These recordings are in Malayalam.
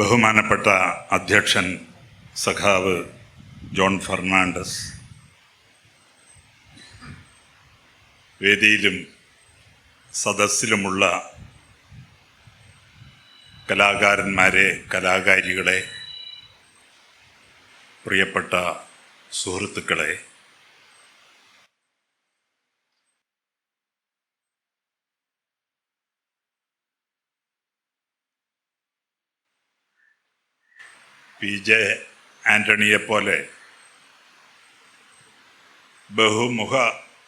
ബഹുമാനപ്പെട്ട അധ്യക്ഷൻ സഖാവ് ജോൺ ഫെർണാണ്ടസ്. വേദിയിലും സദസ്സിലുമുള്ള കലാകാരന്മാരെ കലാകാരികളെ പ്രിയപ്പെട്ട സുഹൃത്തുക്കളെ പി ജെ ആന്റണിയെപ്പോലെ ബഹുമുഖ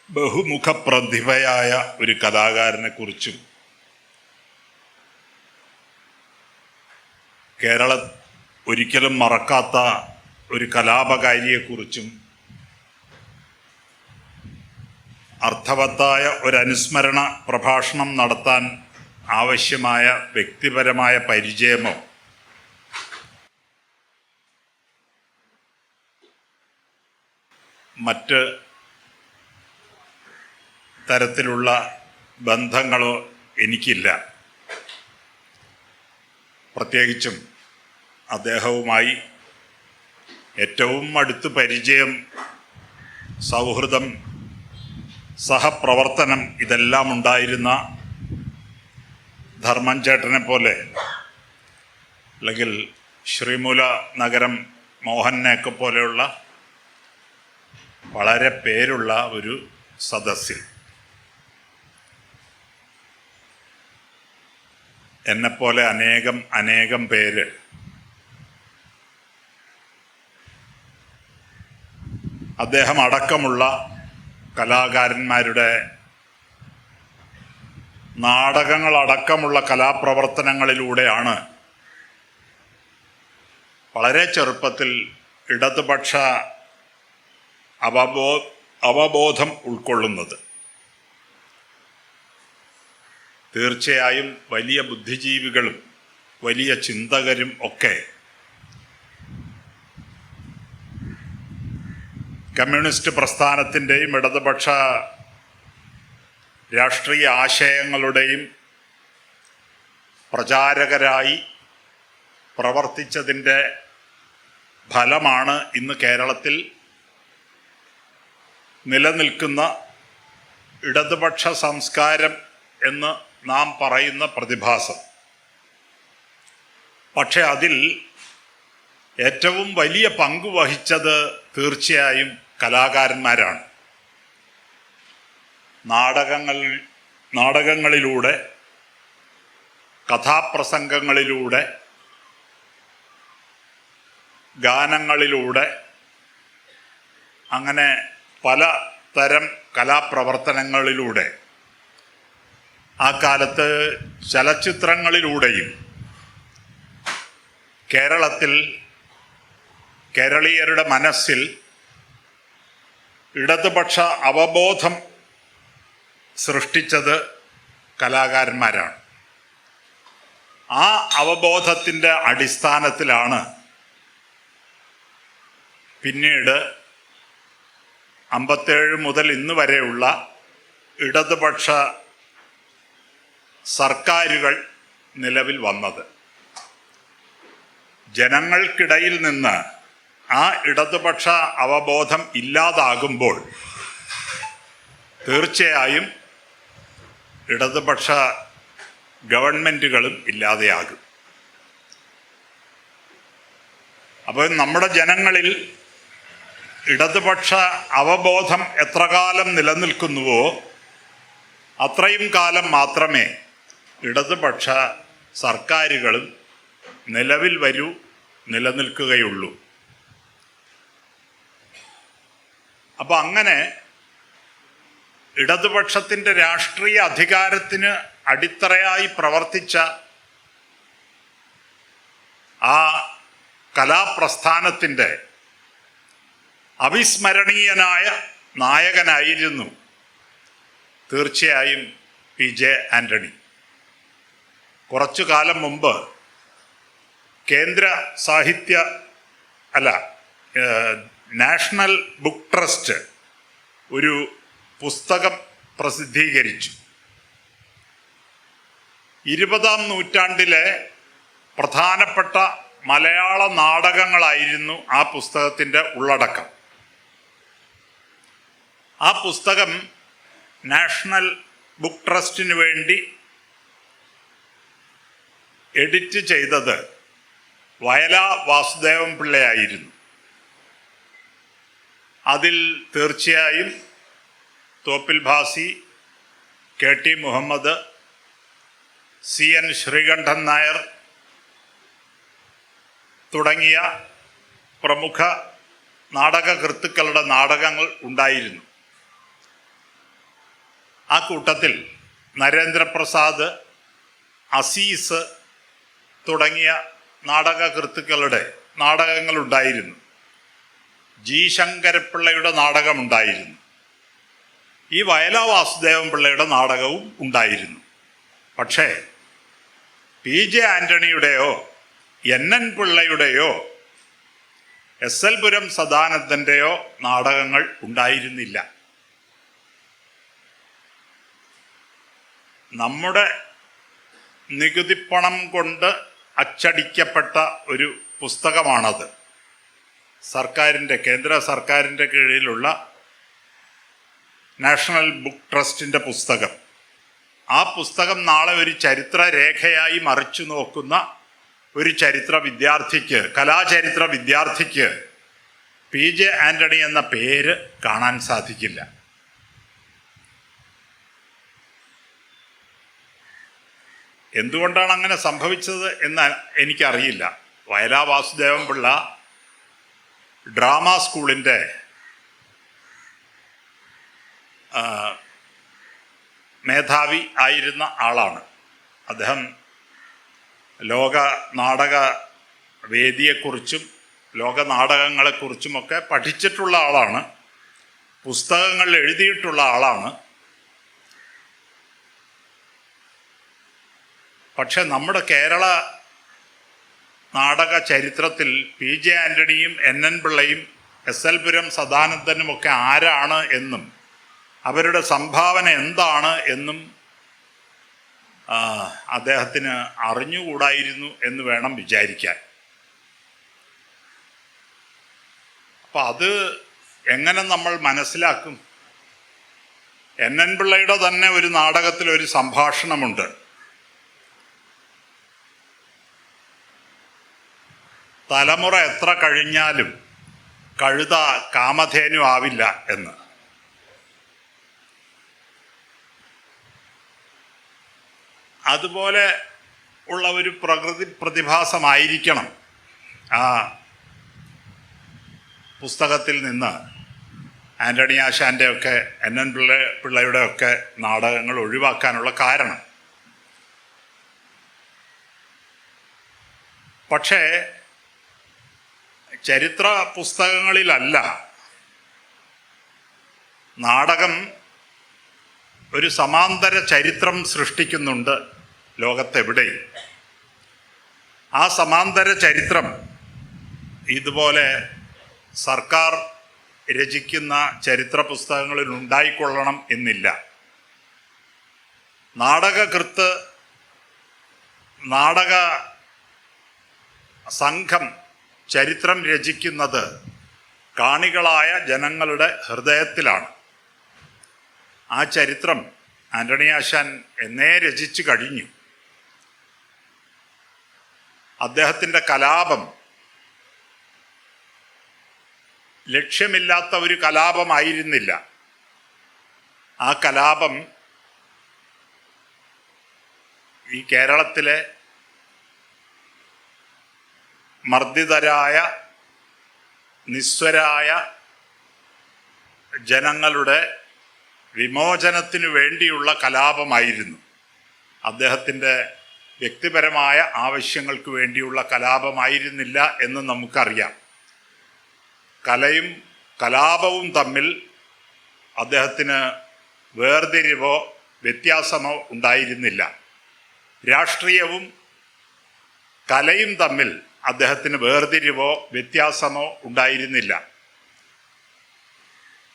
ബഹുമുഖ പ്രതിഭയായ ഒരു കഥാകാരനെക്കുറിച്ചും കേരള ഒരിക്കലും മറക്കാത്ത ഒരു കലാപകാരിയെക്കുറിച്ചും അർത്ഥവത്തായ ഒരു അനുസ്മരണ പ്രഭാഷണം നടത്താൻ ആവശ്യമായ വ്യക്തിപരമായ പരിചയമോ മറ്റ് തരത്തിലുള്ള ബന്ധങ്ങളോ എനിക്കില്ല. പ്രത്യേകിച്ചും അദ്ദേഹവുമായി ഏറ്റവും അടുത്ത് പരിചയം സൗഹൃദം സഹപ്രവർത്തനം ഇതെല്ലാം ഉണ്ടായിരുന്ന ധർമ്മൻ ചേട്ടനെ പോലെ അല്ലെങ്കിൽ ശ്രീമൂല നഗരം മോഹനെയൊക്കെ പോലെയുള്ള വളരെ പേരുള്ള ഒരു സദസ്സിൽ. എന്നെപ്പോലെ അനേകം അനേകം പേര് അദ്ദേഹം അടക്കമുള്ള കലാകാരന്മാരുടെ നാടകങ്ങളടക്കമുള്ള കലാപ്രവർത്തനങ്ങളിലൂടെയാണ് വളരെ ചെറുപ്പത്തിൽ ഇടതുപക്ഷ അവബോ അവബോധം ഉൾക്കൊള്ളുന്നത്. തീർച്ചയായും വലിയ ബുദ്ധിജീവികളും വലിയ ചിന്തകരും ഒക്കെ കമ്മ്യൂണിസ്റ്റ് പ്രസ്ഥാനത്തിന്റെയും ഇടതുപക്ഷ രാഷ്ട്രീയ ആശയങ്ങളുടെയും പ്രചാരകരായി പ്രവർത്തിച്ചതിന്റെ ഫലമാണ് ഇന്ന് കേരളത്തിൽ നിലനിൽക്കുന്ന ഇടതുപക്ഷ സംസ്കാരം എന്ന് നാം പറയുന്ന പ്രതിഭാസം. പക്ഷെ അതിൽ ഏറ്റവും വലിയ പങ്ക് വഹിച്ചത് തീർച്ചയായും കലാകാരന്മാരാണ്. നാടകങ്ങൾ നാടകങ്ങളിലൂടെ കഥാപ്രസംഗങ്ങളിലൂടെ ഗാനങ്ങളിലൂടെ അങ്ങനെ പല തരം കലാപ്രവർത്തനങ്ങളിലൂടെ. ആ കാലത്ത് ചലച്ചിത്രങ്ങളിലൂടെയും കേരളത്തിൽ കേരളീയരുടെ മനസ്സിൽ ഇടതുപക്ഷ അവബോധം സൃഷ്ടിച്ചത് കലാകാരന്മാരാണ്. ആ അവബോധത്തിന്റെ അടിസ്ഥാനത്തിലാണ് പിന്നീട് അമ്പത്തേഴ് മുതൽ ഇന്ന് വരെയുള്ള ഇടതുപക്ഷ സർക്കാരുകൾ നിലവിൽ വന്നത്. ജനങ്ങൾക്കിടയിൽ നിന്ന് ആ ഇടതുപക്ഷ അവബോധം ഇല്ലാതാകുമ്പോൾ തീർച്ചയായും ഇടതുപക്ഷ ഗവൺമെന്റുകളും ഇല്ലാതെയാകും. അപ്പോൾ നമ്മുടെ ജനങ്ങളിൽ ഇടതുപക്ഷ അവബോധം എത്ര കാലം നിലനിൽക്കുന്നുവോ അത്രയും കാലം മാത്രമേ ഇടതുപക്ഷ സർക്കാരുകളും നിലവിൽ വരൂ നിലനിൽക്കുകയുള്ളൂ. അപ്പം അങ്ങനെ ഇടതുപക്ഷത്തിന്റെ രാഷ്ട്രീയ അധികാരത്തിന് അടിത്തറയായി പ്രവർത്തിച്ച ആ കലാപ്രസ്ഥാനത്തിന്റെ അവിസ്മരണീയനായ നായകനായിരുന്നു. തീർച്ചയായും പി. ജെ. ആന്റണി കുറച്ചു കാലം മുമ്പ് കേന്ദ്ര സാഹിത്യ അല്ല നാഷണൽ ബുക്ക് ട്രസ്റ്റ് ഒരു പുസ്തകം പ്രസിദ്ധീകരിച്ചു. ഇരുപതാം നൂറ്റാണ്ടിലെ പ്രധാനപ്പെട്ട മലയാള നാടകങ്ങളായിരുന്നു ആ പുസ്തകത്തിന്റെ ഉള്ളടക്കം. ആ പുസ്തകം നാഷണൽ ബുക്ക് ട്രസ്റ്റിന് വേണ്ടി എഡിറ്റ് ചെയ്തത് വയല വാസുദേവൻ പിള്ളയായിരുന്നു. അതിൽ തീർച്ചയായും Thoppil Bhasi K T Muhammad C N Sreekandan Nair തുടങ്ങിയ പ്രമുഖ നാടകകൃത്തുക്കളുടെ നാടകങ്ങൾ ഉണ്ടായിരുന്നു. ആ കൂട്ടത്തിൽ നരേന്ദ്രപ്രസാദ് അസീസ് തുടങ്ങിയ നാടകകൃത്തുക്കളുടെ നാടകങ്ങളുണ്ടായിരുന്നു. ജി ശങ്കരപ്പിള്ളയുടെ നാടകമുണ്ടായിരുന്നു. ഈ വയല വാസുദേവൻ പിള്ളയുടെ നാടകവും ഉണ്ടായിരുന്നു. പക്ഷേ പി ജെ ആന്റണിയുടെയോ എൻ എൻ പിള്ളയുടെയോ എസ് എൽ പുരം സദാനന്ദന്റെയോ നാടകങ്ങൾ ഉണ്ടായിരുന്നില്ല. നമ്മുടെ നികുതിപ്പണം കൊണ്ട് അച്ചടിക്കപ്പെട്ട ഒരു പുസ്തകമാണത്. സർക്കാരിന്റെ കേന്ദ്ര സർക്കാരിന്റെ കീഴിലുള്ള നാഷണൽ ബുക്ക് ട്രസ്റ്റിന്റെ പുസ്തകം. ആ പുസ്തകം നാളെ ഒരു ചരിത്ര രേഖയായി മറിച്ചു നോക്കുന്ന ഒരു ചരിത്ര വിദ്യാർത്ഥിക്ക് കലാചരിത്ര വിദ്യാർത്ഥിക്ക് പി ജെ ആന്റണി എന്ന പേര് കാണാൻ സാധിക്കില്ല. എന്തുകൊണ്ടാണ് അങ്ങനെ സംഭവിച്ചത് എന്ന് എനിക്കറിയില്ല. വയലാ വാസുദേവൻ പിള്ള ഡ്രാമ സ്കൂളിന്റെ മേധാവി ആയിരുന്ന ആളാണ്. അദ്ദേഹം ലോക നാടക വേദിയെക്കുറിച്ചും ലോക നാടകങ്ങളെക്കുറിച്ചുമൊക്കെ പഠിച്ചിട്ടുള്ള ആളാണ്. പുസ്തകങ്ങൾ എഴുതിയിട്ടുള്ള ആളാണ്. പക്ഷെ നമ്മുടെ കേരള നാടക ചരിത്രത്തിൽ പി ജെ ആന്റണിയും എൻ എൻ പിള്ളയും എസ് എൽ പുരം സദാനന്ദനും ഒക്കെ ആരാണ് എന്നും അവരുടെ സംഭാവന എന്താണ് എന്നും അദ്ദേഹത്തിന് അറിഞ്ഞുകൂടായിരുന്നു എന്ന് വേണം വിചാരിക്കാൻ. അപ്പം അത് എങ്ങനെ നമ്മൾ മനസ്സിലാക്കും? എൻ എൻ പിള്ളയുടെ തന്നെ ഒരു നാടകത്തിൽ ഒരു സംഭാഷണമുണ്ട്. തലമുറ എത്ര കഴിഞ്ഞാലും കഴുത കാമധേനു ആവില്ല എന്ന്. അതുപോലെ ഉള്ള ഒരു പ്രകൃതി പ്രതിഭാസമായിരിക്കണം. ആ പുസ്തകത്തിൽ നിന്ന് ആന്റണി ആശാന്റെ ഒക്കെ എൻ എൻ പിള്ള പിള്ളയുടെ ഒക്കെ നാടകങ്ങൾ ഒഴിവാക്കാനുള്ള കാരണം. പക്ഷേ ചരിത്ര പുസ്തകങ്ങളിലല്ല. നാടകം ഒരു സമാന്തര ചരിത്രം സൃഷ്ടിക്കുന്നുണ്ട് ലോകത്തെവിടെ. ആ സമാന്തര ചരിത്രം ഇതുപോലെ സർക്കാർ രചിക്കുന്ന ചരിത്ര പുസ്തകങ്ങളിൽ ഉണ്ടായിക്കൊള്ളണം എന്നില്ല. നാടകകൃത്ത് നാടക സംഘം ചരിത്രം രചിക്കുന്നത് കാണികളായ ജനങ്ങളുടെ ഹൃദയത്തിലാണ്. ആ ചരിത്രം ആന്റണി ആശാൻ എന്നേ രചിച്ചു കഴിഞ്ഞു. അദ്ദേഹത്തിന്റെ കലാപം ലക്ഷ്യമില്ലാത്ത ഒരു കലാപമായിരുന്നില്ല. ആ കലാപം ഈ കേരളത്തിലെ മർദ്ദിതരായ നിസ്വരായ ജനങ്ങളുടെ വിമോചനത്തിനു വേണ്ടിയുള്ള കലാപമായിരുന്നു. അദ്ദേഹത്തിന്റെ വ്യക്തിപരമായ ആവശ്യങ്ങൾക്ക് വേണ്ടിയുള്ള കലാപമായിരുന്നില്ല എന്ന് നമുക്കറിയാം. കലയും കലാപവും തമ്മിൽ അദ്ദേഹത്തിന് വേർതിരിവോ വ്യത്യാസമോ ഉണ്ടായിരുന്നില്ല. രാഷ്ട്രീയവും കലയും തമ്മിൽ അദ്ദേഹത്തിന് വേർതിരിവോ വ്യത്യാസമോ ഉണ്ടായിരുന്നില്ല.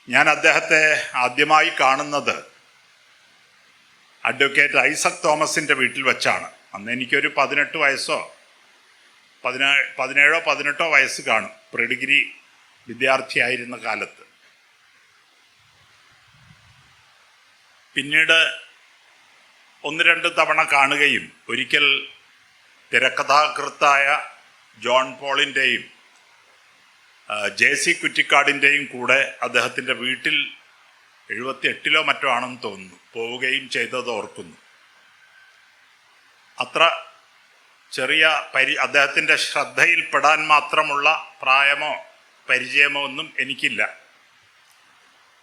ഞാൻ അദ്ദേഹത്തെ ആദ്യമായി കാണുന്നത് അഡ്വക്കേറ്റ് ഐസക് തോമസിന്റെ വീട്ടിൽ വെച്ചാണ്. അന്ന് എനിക്കൊരു പതിനെട്ട് വയസ്സോ പതിനേഴ് പതിനേഴോ പതിനെട്ടോ വയസ്സ് കാണും. പ്രീ ഡിഗ്രി വിദ്യാർത്ഥിയായിരുന്ന കാലത്ത്. പിന്നീട് ഒന്ന് രണ്ട് തവണ കാണുകയും ഒരിക്കൽ തിരക്കഥാകൃത്തായ ജോൺ പോളിന്റെയും ജെ സി കുറ്റിക്കാടിന്റെയും കൂടെ അദ്ദേഹത്തിന്റെ വീട്ടിൽ എഴുപത്തി എട്ടിലോ മറ്റോ ആണെന്ന് തോന്നുന്നു. പോവുകയും ചെയ്തത് ഓർക്കുന്നു. അത്ര ചെറിയ പരി അദ്ദേഹത്തിന്റെ ശ്രദ്ധയിൽപ്പെടാൻ മാത്രമുള്ള പ്രായമോ പരിചയമോ ഒന്നും എനിക്കില്ല.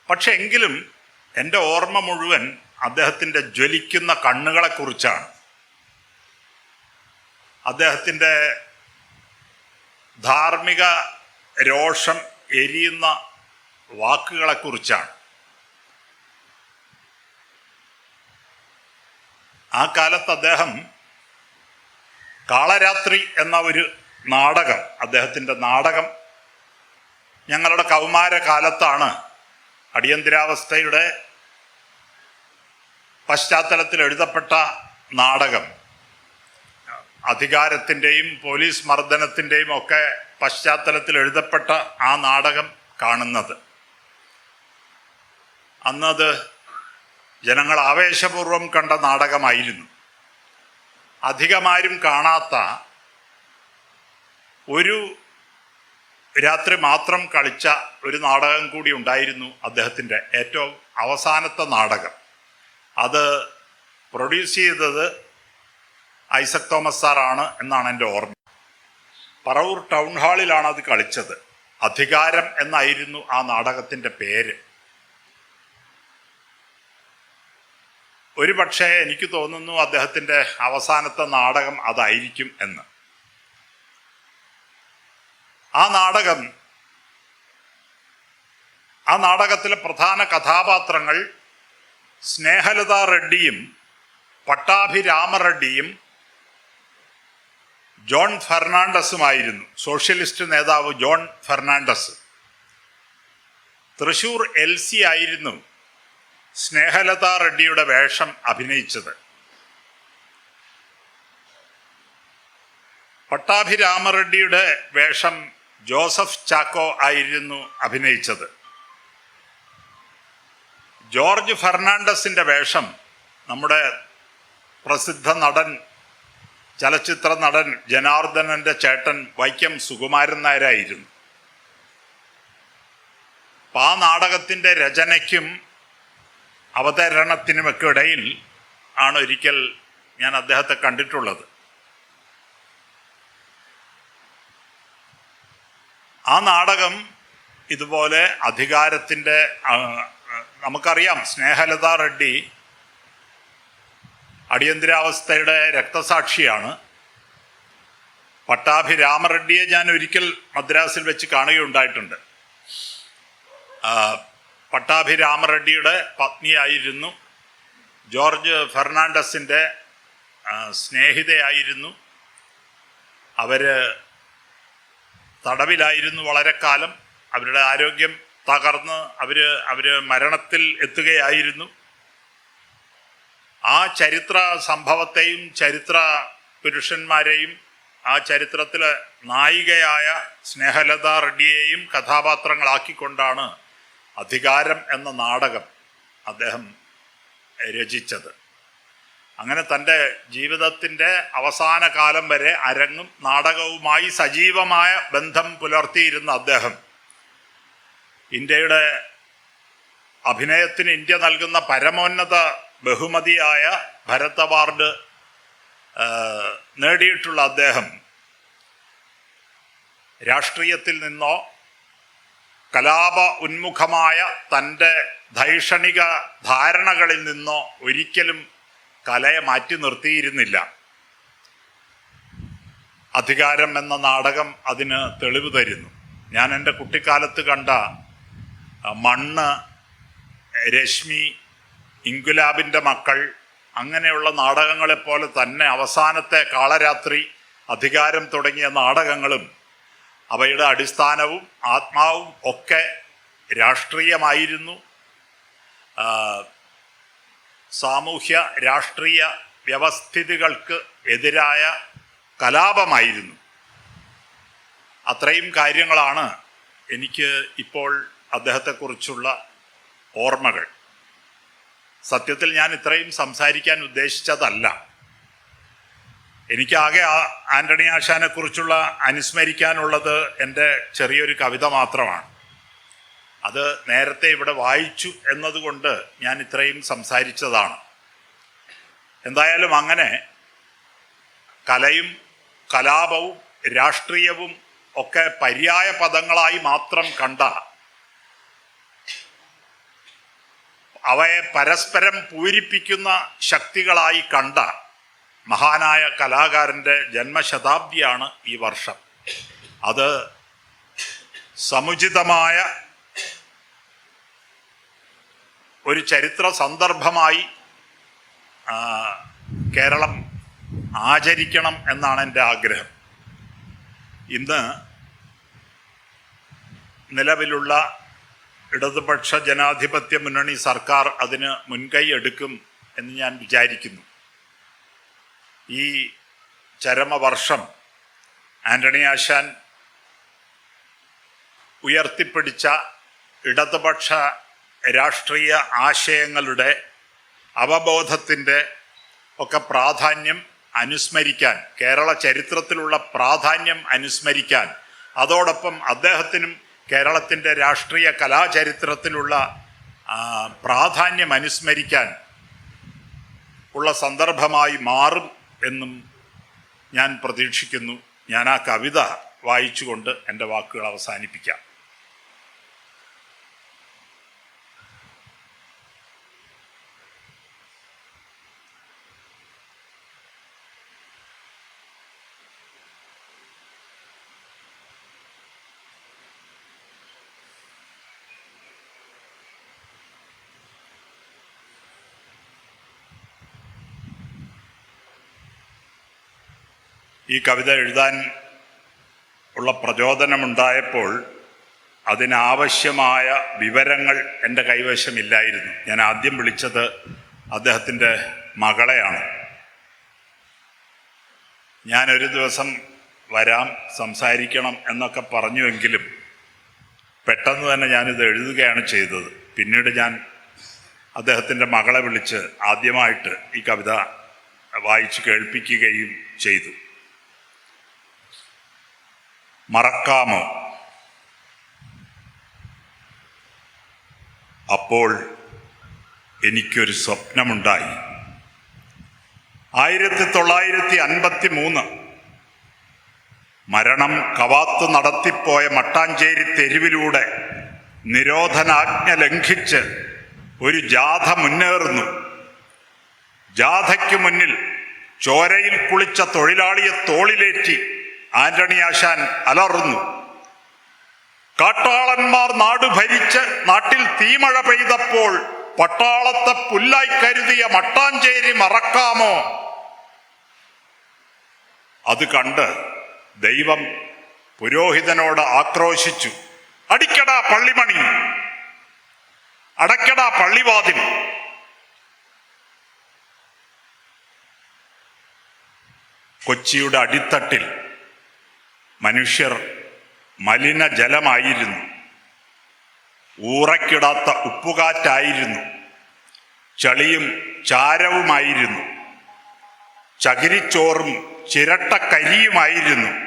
പക്ഷെ എങ്കിലും എന്റെ ഓർമ്മ മുഴുവൻ അദ്ദേഹത്തിന്റെ ജ്വലിക്കുന്ന കണ്ണുകളെക്കുറിച്ചാണ്. അദ്ദേഹത്തിന്റെ ധാർമ്മിക രോഷം എരിയുന്ന വാക്കുകളെക്കുറിച്ചാണ്. ആ കാലത്ത് അദ്ദേഹം കാളരാത്രി എന്ന ഒരു നാടകം അദ്ദേഹത്തിന്റെ നാടകം ഞങ്ങളുടെ കൗമാര കാലത്താണ് അടിയന്തരാവസ്ഥയുടെ പശ്ചാത്തലത്തിൽ എഴുതപ്പെട്ട നാടകം. അധികാരത്തിന്റെയും പോലീസ് മർദ്ദനത്തിന്റെയും ഒക്കെ പശ്ചാത്തലത്തിൽ എഴുതപ്പെട്ട ആ നാടകം കാണുന്നത്. അന്നത് ജനങ്ങൾ ആവേശപൂർവം കണ്ട നാടകമായിരുന്നു. അധികമാരും കാണാത്ത ഒരു രാത്രി മാത്രം കളിച്ച ഒരു നാടകം കൂടി ഉണ്ടായിരുന്നു അദ്ദേഹത്തിന്റെ ഏറ്റവും അവസാനത്തെ നാടകം. അത് പ്രൊഡ്യൂസ് ചെയ്തത് ഐസക് തോമസ് സാറാണ് എന്നാണ് എന്റെ ഓർമ്മ. പറവൂർ ടൗൺ ഹാളിലാണ് അത് കളിച്ചത്. അധികാരം എന്നായിരുന്നു ആ നാടകത്തിന്റെ പേര്. ഒരു പക്ഷേ എനിക്ക് തോന്നുന്നു അദ്ദേഹത്തിന്റെ അവസാനത്തെ നാടകം അതായിരിക്കും എന്ന്. ആ നാടകം ആ നാടകത്തിലെ പ്രധാന കഥാപാത്രങ്ങൾ സ്നേഹലത റെഡ്ഡിയും പട്ടാഭിരാമ റെഡ്ഡിയും ജോൺ ഫെർണാണ്ടസുമായിരുന്നു. സോഷ്യലിസ്റ്റ് നേതാവ് John Fernandes. Thrissur L C ആയിരുന്നു സ്നേഹലത റെഡ്ഡിയുടെ വേഷം അഭിനയിച്ചത്. പട്ടാഭിരാമറെഡ്ഡിയുടെ വേഷം ജോസഫ് ചാക്കോ ആയിരുന്നു അഭിനയിച്ചത്. ജോർജ് ഫെർണാണ്ടസിന്റെ വേഷം നമ്മുടെ പ്രസിദ്ധ നടൻ ചലച്ചിത്ര നടൻ ജനാർദ്ദനന്റെ ചേട്ടൻ വൈക്കം സുകുമാരൻ നായരായിരുന്നു. ആ നാടകത്തിന്റെ രചനയ്ക്കും അവതരണത്തിനുമൊക്കെ ഇടയിൽ ആണ് ഒരിക്കൽ ഞാൻ അദ്ദേഹത്തെ കണ്ടിട്ടുള്ളത്. ആ നാടകം ഇതുപോലെ അധികാരത്തിന്റെ നമുക്കറിയാം സ്നേഹലത റെഡ്ഡി അടിയന്തരാവസ്ഥയുടെ രക്തസാക്ഷിയാണ്. പട്ടാഭി രാമറെഡ്ഡിയെ ഞാൻ ഒരിക്കൽ മദ്രാസിൽ വെച്ച് കാണുകയുണ്ടായിട്ടുണ്ട്. പട്ടാഭി രാമറെഡ്ഡിയുടെ പത്നിയായിരുന്നു. ജോർജ് ഫെർണാണ്ടസിന്റെ സ്നേഹിതയായിരുന്നു. അവർ തടവിലായിരുന്നു വളരെ കാലം. അവരുടെ ആരോഗ്യം തകർന്ന് അവർ അവർ മരണത്തിൽ എത്തുകയായിരുന്നു. ആ ചരിത്ര സംഭവത്തെയും ചരിത്ര പുരുഷന്മാരെയും ആ ചരിത്രത്തിലെ നായികയായ സ്നേഹലത റെഡ്ഡിയെയും കഥാപാത്രങ്ങളാക്കിക്കൊണ്ടാണ് അധികാരം എന്ന നാടകം അദ്ദേഹം രചിച്ചത്. അങ്ങനെ തന്റെ ജീവിതത്തിന്റെ അവസാന കാലം വരെ അരങ്ങും നാടകവുമായി സജീവമായ ബന്ധം പുലർത്തിയിരുന്ന അദ്ദേഹം ഇന്ത്യയുടെ അഭിനയത്തിന് ഇന്ത്യ നൽകുന്ന പരമോന്നത ബഹുമതിയായ ഭരത് അവാർഡ് നേടിയിട്ടുള്ള അദ്ദേഹം രാഷ്ട്രീയത്തിൽ നിന്നോ കലാപ ഉന്മുഖമായ തന്റെ ധൈഷണിക ധാരണകളിൽ നിന്നോ ഒരിക്കലും കലയെ മാറ്റി നിർത്തിയിരുന്നില്ല. അധികാരം എന്ന നാടകം അതിന് തെളിവ് തരുന്നു. ഞാൻ എന്റെ കുട്ടിക്കാലത്ത് കണ്ട മണ്ണ് രശ്മി ഇൻകുലാബിന്റെ മക്കൾ അങ്ങനെയുള്ള നാടകങ്ങളെപ്പോലെ തന്നെ അവസാനത്തെ കാളരാത്രി അധികാരം തുടങ്ങിയ നാടകങ്ങളും അവയുടെ അടിസ്ഥാനവും ആത്മാവും ഒക്കെ രാഷ്ട്രീയമായിരുന്നു. സാമൂഹ്യ രാഷ്ട്രീയ വ്യവസ്ഥിതികൾക്ക് എതിരായ കലാപമായിരുന്നു. അത്രയും കാര്യങ്ങളാണ് എനിക്ക് ഇപ്പോൾ അദ്ദേഹത്തെക്കുറിച്ചുള്ള ഓർമ്മകൾ. സത്യത്തിൽ ഞാൻ ഇത്രയും സംസാരിക്കാൻ ഉദ്ദേശിച്ചതല്ല. എനിക്കാകെ ആന്റണി ആശാനെ കുറിച്ചുള്ള അനുസ്മരിക്കാനുള്ളത് എന്റെ ചെറിയൊരു കവിത മാത്രമാണ്. അത് നേരത്തെ ഇവിടെ വായിച്ചു എന്നതുകൊണ്ട് ഞാൻ ഇത്രയും സംസാരിച്ചതാണ്. എന്തായാലും അങ്ങനെ കലയും കലാപവും രാഷ്ട്രീയവും ഒക്കെ പര്യായ പദങ്ങളായി മാത്രം കണ്ട അവയെ പരസ്പരം പൂരിപ്പിക്കുന്ന ശക്തികളായി കണ്ട മഹാനായ കലാകാരന്റെ ജന്മശതാബ്ദിയാണ് ഈ വർഷം. അത് സമുചിതമായ ഒരു ചരിത്ര സന്ദർഭമായി കേരളം ആചരിക്കണം എന്നാണ് എന്റെ ആഗ്രഹം. ഇന്ന് നിലവിലുള്ള ഇടതുപക്ഷ ജനാധിപത്യ മുന്നണി സർക്കാർ അതിന് മുൻകൈ എടുക്കും എന്ന് ഞാൻ വിചാരിക്കുന്നു. ഈ ചരമവർഷം ആന്റണി ആശാൻ ഉയർത്തിപ്പിടിച്ച ഇടതുപക്ഷ രാഷ്ട്രീയ ആശയങ്ങളുടെ അവബോധത്തിന്റെ ഒക്കെ പ്രാധാന്യം അനുസ്മരിക്കാൻ കേരള ചരിത്രത്തിലുള്ള പ്രാധാന്യം അനുസ്മരിക്കാൻ അതോടൊപ്പം അദ്ദേഹത്തിനും കേരളത്തിന്റെ രാഷ്ട്രീയ കലാചരിത്രത്തിലുള്ള പ്രാധാന്യം അനുസ്മരിക്കാൻ ഉള്ള സന്ദർഭമായി മാറും എന്നും ഞാൻ പ്രതീക്ഷിക്കുന്നു. ഞാൻ ആ കവിത വായിച്ചുകൊണ്ട് എന്റെ വാക്കുകൾ അവസാനിപ്പിക്കാം. ഈ കവിത എഴുതാൻ ഉള്ള പ്രചോദനമുണ്ടായപ്പോൾ അതിനാവശ്യമായ വിവരങ്ങൾ എന്റെ കൈവശമില്ലായിരുന്നു. ഞാൻ ആദ്യം വിളിച്ചത് അദ്ദേഹത്തിന്റെ മകളെയാണ്. ഞാനൊരു ദിവസം വരാം സംസാരിക്കണം എന്നൊക്കെ പറഞ്ഞുവെങ്കിലും പെട്ടെന്ന് തന്നെ ഞാനിത് എഴുതുകയാണ് ചെയ്തത്. പിന്നീട് ഞാൻ അദ്ദേഹത്തിന്റെ മകളെ വിളിച്ച് ആദ്യമായിട്ട് ഈ കവിത വായിച്ചു കേൾപ്പിക്കുകയും ചെയ്തു. മറക്കാമോ? അപ്പോൾ എനിക്കൊരു സ്വപ്നമുണ്ടായി. ആയിരത്തി തൊള്ളായിരത്തി അൻപത്തി മൂന്ന് മരണം കവാത്ത് നടത്തിപ്പോയ മട്ടാഞ്ചേരി തെരുവിലൂടെ നിരോധനാജ്ഞ ലംഘിച്ച് ഒരു ജാഥ മുന്നേറുന്നു. ജാഥയ്ക്ക് മുന്നിൽ ചോരയിൽ കുളിച്ച തൊഴിലാളിയെ തോളിലേറ്റി ആന്റണി ആശാൻ അലറുന്നു. കാട്ടാളന്മാർ നാട് ഭരിച്ച് നാട്ടിൽ തീമഴ പെയ്തപ്പോൾ പട്ടാളത്തെ പുല്ലായി കരുതിയ മട്ടാഞ്ചേരി മറക്കാമോ? അത് കണ്ട് ദൈവം പുരോഹിതനോട് ആക്രോശിച്ചു. അടിക്കടാ പള്ളിമണി. അടക്കടാ പള്ളിവാതിൽ. കൊച്ചിയുടെ അടിത്തട്ടിൽ മനുഷ്യർ മലിനജലമായിരുന്നു. ഊറക്കിടാത്ത ഉപ്പുകാറ്റായിരുന്നു. ചളിയും ചാരവുമായിരുന്നു. ചകിരിച്ചോറും ചിരട്ടക്കരിയുമായിരുന്നു.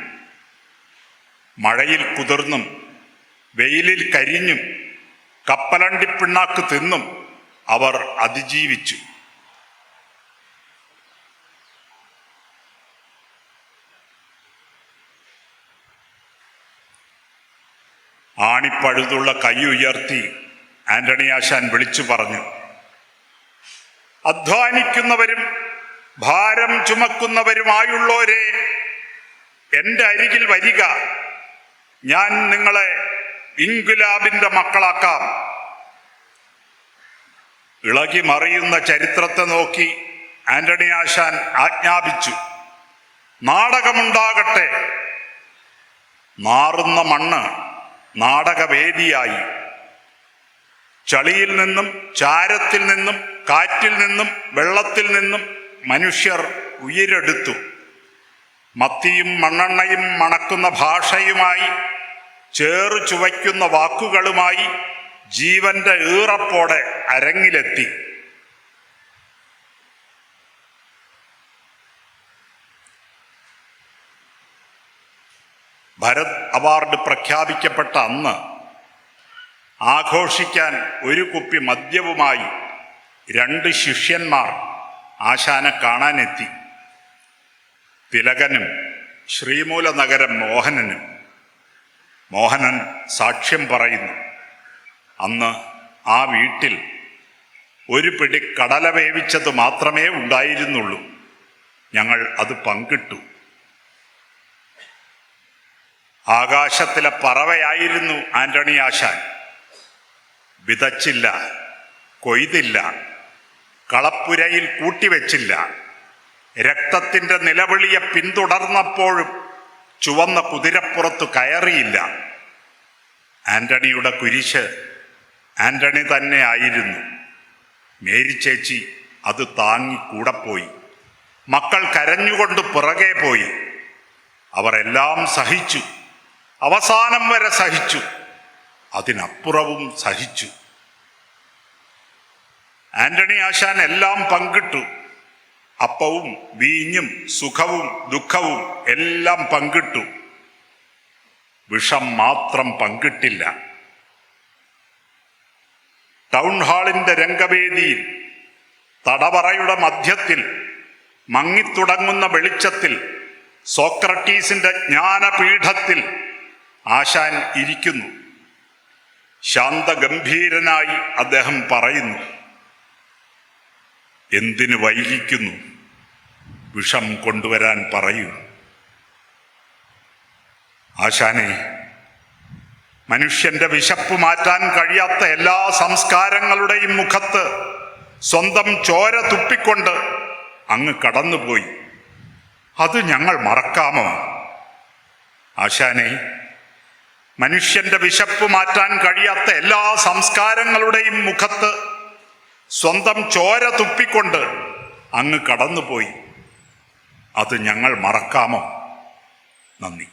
മഴയിൽ കുതിർന്നും വെയിലിൽ കരിഞ്ഞും കപ്പലണ്ടിപ്പിണ്ണാക്ക് തിന്നും അവർ അതിജീവിച്ചു. ആണിപ്പഴുതുള്ള കൈ ഉയർത്തി ആന്റണി ആശാൻ വിളിച്ചു പറഞ്ഞു. അധ്വാനിക്കുന്നവരും ഭാരം ചുമക്കുന്നവരുമായുള്ളവരെ എന്റെ അരികിൽ വരിക. ഞാൻ നിങ്ങളെ ഇൻഗുലാബിന്റെ മക്കളാക്കാം. ഇളകി മറിയുന്ന ചരിത്രത്തെ നോക്കി ആന്റണി ആശാൻ ആജ്ഞാപിച്ചു. നാടകമുണ്ടാകട്ടെ. മാറുന്ന മണ്ണ് നാടകവേദിയായി. ചളിയിൽ നിന്നും ചാരത്തിൽ നിന്നും കാറ്റിൽ നിന്നും വെള്ളത്തിൽ നിന്നും മനുഷ്യർ ഉയരെടുത്തു. മത്തിയും മണ്ണെണ്ണയും മണക്കുന്ന ഭാഷയുമായി ചേറു ചുവയ്ക്കുന്ന വാക്കുകളുമായി ജീവന്റെ ഈറപ്പോടെ അരങ്ങിലെത്തി. ഭരത് അവാർഡ് പ്രഖ്യാപിക്കപ്പെട്ട അന്ന് ആഘോഷിക്കാൻ ഒരു കുപ്പി മദ്യവുമായി രണ്ട് ശിഷ്യന്മാർ ആശാനെ കാണാനെത്തി. തിലകനും ശ്രീമൂലനഗരം മോഹനനും. മോഹനൻ സാക്ഷ്യം പറയുന്നു അന്ന് ആ വീട്ടിൽ ഒരു പിടി കടല വേവിച്ചത് മാത്രമേ ഉണ്ടായിരുന്നുള്ളൂ. ഞങ്ങൾ അത് പങ്കിട്ടു. ആകാശത്തിലെ പറവയായിരുന്നു ആന്റണി ആശാൻ. വിതച്ചില്ല കൊയ്തില്ല കളപ്പുരയിൽ കൂട്ടിവെച്ചില്ല. രക്തത്തിന്റെ നിലവിളിയെ പിന്തുടർന്നപ്പോഴും ചുവന്ന കുതിരപ്പുറത്തു കയറിയില്ല. ആന്റണിയുടെ കുരിശ് ആന്റണി തന്നെ ആയിരുന്നു. മേരി ചേച്ചി അത് താങ്ങി കൂടെ പോയി. മക്കൾ കരഞ്ഞുകൊണ്ട് പുറകെ പോയി. അവർ എല്ലാം സഹിച്ചു. അവസാനം വരെ സഹിച്ചു. അതിനപ്പുറവും സഹിച്ചു. ആന്റണി ആശാൻ എല്ലാം പങ്കിട്ടു. അപ്പവും വീഞ്ഞും സുഖവും ദുഃഖവും എല്ലാം പങ്കിട്ടു. വിഷം മാത്രം പങ്കിട്ടില്ല. ടൗൺ ഹാളിന്റെ രംഗവേദിയിൽ തടവറയുടെ മധ്യത്തിൽ മങ്ങിത്തുടങ്ങുന്ന വെളിച്ചത്തിൽ സോക്രട്ടീസിന്റെ ജ്ഞാനപീഠത്തിൽ ആശാൻ ഇരിക്കുന്നു. ശാന്തഗംഭീരനായി അദ്ദേഹം പറയുന്നു എന്തിനു വൈകിക്കുന്നു? വിഷം കൊണ്ടുവരാൻ പറയൂ. ആശാനെ മനുഷ്യന്റെ വിശപ്പ് മാറ്റാൻ കഴിയാത്ത എല്ലാ സംസ്കാരങ്ങളുടെയും മുഖത്ത് സ്വന്തം ചോര തുപ്പിക്കൊണ്ട് അങ്ങ് കടന്നുപോയി. അത് ഞങ്ങൾ മറക്കാമോ? ആശാനെ മനുഷ്യന്റെ വിശപ്പ് മാറ്റാൻ കഴിയാത്ത എല്ലാ സംസ്കാരങ്ങളുടെയും മുഖത്ത് സ്വന്തം ചോര തുപ്പിക്കൊണ്ട് അങ്ങ് കടന്നുപോയി. അത് ഞങ്ങൾ മറക്കാമോ? നന്ദി.